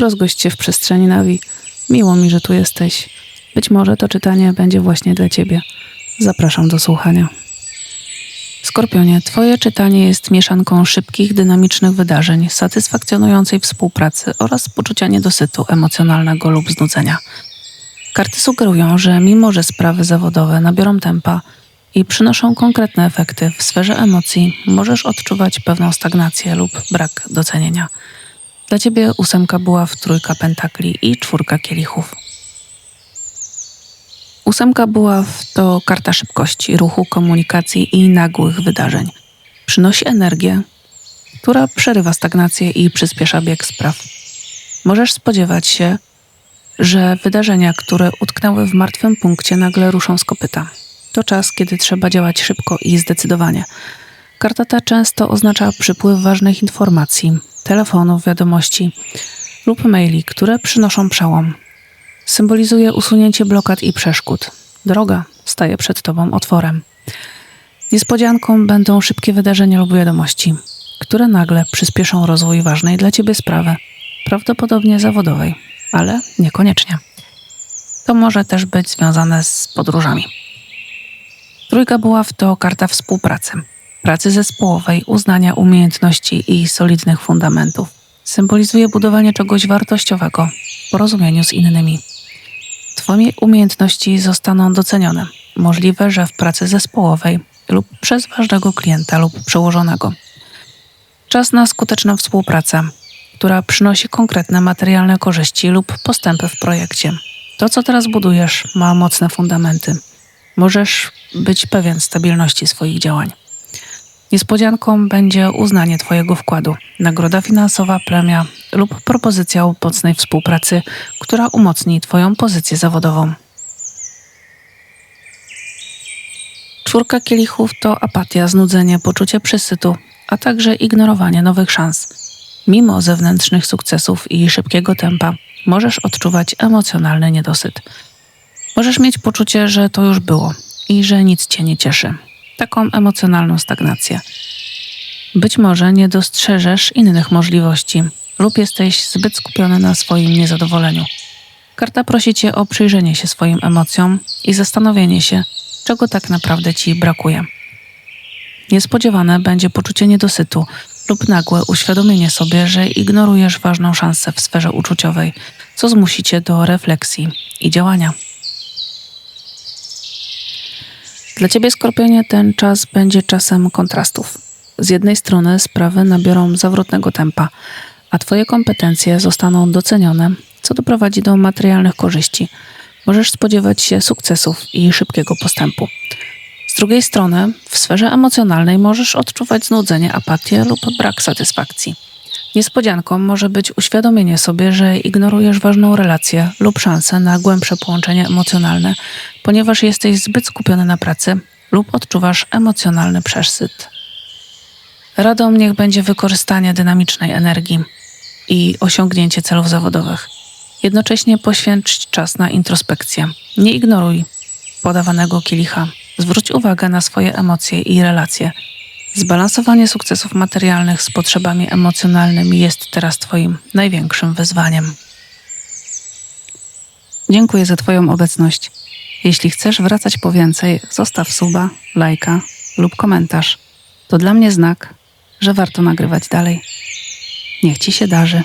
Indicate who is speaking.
Speaker 1: Rozgość się w przestrzeni Nawi. Miło mi, że tu jesteś. Być może to czytanie będzie właśnie dla ciebie. Zapraszam do słuchania. Skorpionie, twoje czytanie jest mieszanką szybkich, dynamicznych wydarzeń, satysfakcjonującej współpracy oraz poczucia niedosytu emocjonalnego lub znudzenia. Karty sugerują, że mimo, że sprawy zawodowe nabiorą tempa i przynoszą konkretne efekty w sferze emocji, możesz odczuwać pewną stagnację lub brak docenienia. Dla ciebie ósemka była w trójka pentakli i czwórka kielichów. Ósemka była to karta szybkości, ruchu, komunikacji i nagłych wydarzeń. Przynosi energię, która przerywa stagnację i przyspiesza bieg spraw. Możesz spodziewać się, że wydarzenia, które utknęły w martwym punkcie, nagle ruszą z kopyta. To czas, kiedy trzeba działać szybko i zdecydowanie. Karta ta często oznacza przypływ ważnych informacji, telefonów, wiadomości lub maili, które przynoszą przełom. Symbolizuje usunięcie blokad i przeszkód. Droga staje przed tobą otworem. Niespodzianką będą szybkie wydarzenia lub wiadomości, które nagle przyspieszą rozwój ważnej dla ciebie sprawy, prawdopodobnie zawodowej, ale niekoniecznie. To może też być związane z podróżami. Trójka buław to karta współpracy, pracy zespołowej, uznania umiejętności i solidnych fundamentów. Symbolizuje budowanie czegoś wartościowego w porozumieniu z innymi. Twoje umiejętności zostaną docenione. Możliwe, że w pracy zespołowej lub przez ważnego klienta lub przełożonego. Czas na skuteczną współpracę, która przynosi konkretne materialne korzyści lub postępy w projekcie. To, co teraz budujesz, ma mocne fundamenty. Możesz być pewien stabilności swoich działań. Niespodzianką będzie uznanie Twojego wkładu, nagroda finansowa, premia lub propozycja mocnej współpracy, która umocni Twoją pozycję zawodową. Czwórka kielichów to apatia, znudzenie, poczucie przesytu, a także ignorowanie nowych szans. Mimo zewnętrznych sukcesów i szybkiego tempa, możesz odczuwać emocjonalny niedosyt. Możesz mieć poczucie, że to już było i że nic cię nie cieszy. Taką emocjonalną stagnację. Być może nie dostrzeżesz innych możliwości lub jesteś zbyt skupiony na swoim niezadowoleniu. Karta prosi cię o przyjrzenie się swoim emocjom i zastanowienie się, czego tak naprawdę ci brakuje. Niespodziewane będzie poczucie niedosytu lub nagłe uświadomienie sobie, że ignorujesz ważną szansę w sferze uczuciowej, co zmusi cię do refleksji i działania. Dla ciebie, Skorpionie, ten czas będzie czasem kontrastów. Z jednej strony sprawy nabiorą zawrotnego tempa, a twoje kompetencje zostaną docenione, co doprowadzi do materialnych korzyści. Możesz spodziewać się sukcesów i szybkiego postępu. Z drugiej strony, w sferze emocjonalnej możesz odczuwać znudzenie, apatię lub brak satysfakcji. Niespodzianką może być uświadomienie sobie, że ignorujesz ważną relację lub szansę na głębsze połączenie emocjonalne, ponieważ jesteś zbyt skupiony na pracy lub odczuwasz emocjonalny przesyt. Radą niech będzie wykorzystanie dynamicznej energii i osiągnięcie celów zawodowych. Jednocześnie poświęć czas na introspekcję. Nie ignoruj podawanego kielicha. Zwróć uwagę na swoje emocje i relacje. Zbalansowanie sukcesów materialnych z potrzebami emocjonalnymi jest teraz Twoim największym wyzwaniem. Dziękuję za Twoją obecność. Jeśli chcesz wracać po więcej, zostaw suba, lajka lub komentarz. To dla mnie znak, że warto nagrywać dalej. Niech Ci się darzy.